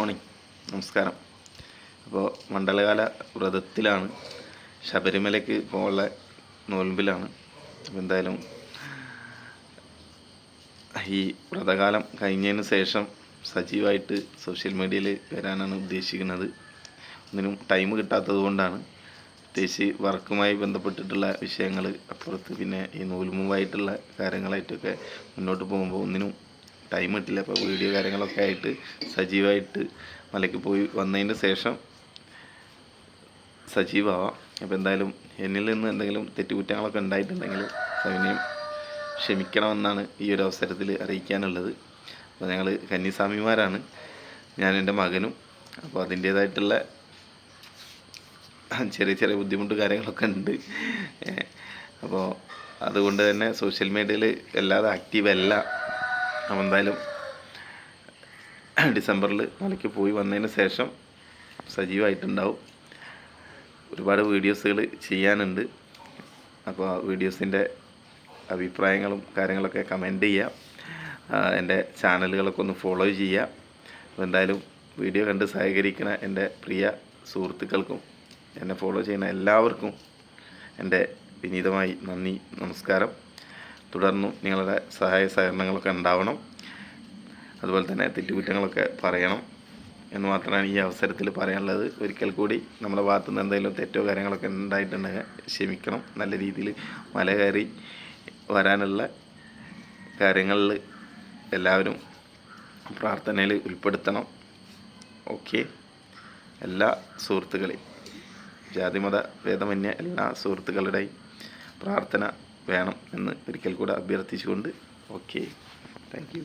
Morning നമസ്കാരം. അപ്പോൾ മണ്ഡലകാല വ്രതത്തിലാണ്. ശബരിമലയ്ക്ക് പോകാനുള്ള നോൽമ്പിലാണ്. അപ്പോൾ എന്തായാലും ഈ വ്രതകാലം കഴിഞ്ഞതിന് ശേഷം സജീവമായിട്ട് സോഷ്യൽ മീഡിയയിൽ വരാനാണ് ഉദ്ദേശിക്കുന്നത്. ഒന്നിനും ടൈം കിട്ടാത്തത് കൊണ്ടാണ്. പ്രത്യേകിച്ച് വർക്കുമായി ബന്ധപ്പെട്ടിട്ടുള്ള വിഷയങ്ങൾ അപ്പുറത്ത് പിന്നെ ഈ നൂൽമുമ്പായിട്ടുള്ള കാര്യങ്ങളായിട്ടൊക്കെ മുന്നോട്ട് പോകുമ്പോൾ ഒന്നിനും ടൈം കിട്ടില്ല. അപ്പോൾ വീഡിയോ കാര്യങ്ങളൊക്കെ ആയിട്ട് സജീവമായിട്ട് മലയ്ക്ക് പോയി വന്നതിന് ശേഷം സജീവമാവാം അപ്പോൾ എന്തായാലും എന്നിൽ നിന്ന് എന്തെങ്കിലും തെറ്റുകുറ്റങ്ങളൊക്കെ ഉണ്ടായിട്ടുണ്ടെങ്കിൽ സവിനയം ക്ഷമിക്കണമെന്നാണ് ഈ ഒരു അവസരത്തിൽ അറിയിക്കാനുള്ളത്. അപ്പോൾ ഞങ്ങൾ കന്നിസ്വാമിമാരാണ്. ഞാൻ എന്റെ മകനും. അപ്പോൾ അതിന്റേതായിട്ടുള്ള ചെറിയ ചെറിയ ബുദ്ധിമുട്ട് കാര്യങ്ങളൊക്കെ ഉണ്ട്. അപ്പോൾ അതുകൊണ്ട് തന്നെ സോഷ്യൽ മീഡിയയിൽ വല്ലാതെ ആക്റ്റീവ് അല്ല. അപ്പോൾ എന്തായാലും ഡിസംബറിൽ മലയ്ക്ക് പോയി വന്നതിന് ശേഷം സജീവമായിട്ടുണ്ടാവും ഒരുപാട് വീഡിയോസുകൾ ചെയ്യാനുണ്ട്. അപ്പോൾ ആ വീഡിയോസിന്റെ അഭിപ്രായങ്ങളും കാര്യങ്ങളൊക്കെ കമന്റ് ചെയ്യുക ആ, എന്റെ ചാനലുകളൊക്കെ ഒന്ന് ഫോളോ ചെയ്യുക അപ്പോൾ എന്തായാലും വീഡിയോ കണ്ട് സഹകരിക്കുന്ന എന്റെ പ്രിയ സുഹൃത്തുക്കൾക്കും എന്നെ ഫോളോ ചെയ്യുന്ന എല്ലാവർക്കും എന്റെ വിനീതമായി നന്ദി നമസ്കാരം. തുടർന്നും നിങ്ങളുടെ സഹായ സഹകരണങ്ങളൊക്കെ ഉണ്ടാവണം. അതുപോലെ തന്നെ തെറ്റുകുറ്റങ്ങളൊക്കെ പറയണം എന്ന് മാത്രമാണ് ഈ അവസരത്തിൽ പറയാനുള്ളത്. ഒരിക്കൽ കൂടി നമ്മുടെ ഭാഗത്തു നിന്ന് എന്തെങ്കിലും തെറ്റോ കാര്യങ്ങളൊക്കെ ഉണ്ടായിട്ടുണ്ടെങ്കിൽ ക്ഷമിക്കണം. നല്ല രീതിയിൽ മല കയറി വരാനുള്ള കാര്യങ്ങളിൽ എല്ലാവരും പ്രാർത്ഥനയിൽ ഉൾപ്പെടുത്തണം. ഓക്കെ. എല്ലാ സുഹൃത്തുക്കളെയും ജാതിമത ഭേദമന്യ എല്ലാ സുഹൃത്തുക്കളുടെയും പ്രാർത്ഥന വേണം എന്ന് ഒരിക്കൽ കൂടെ അഭ്യർത്ഥിച്ചുകൊണ്ട് ഓക്കെ. Thank you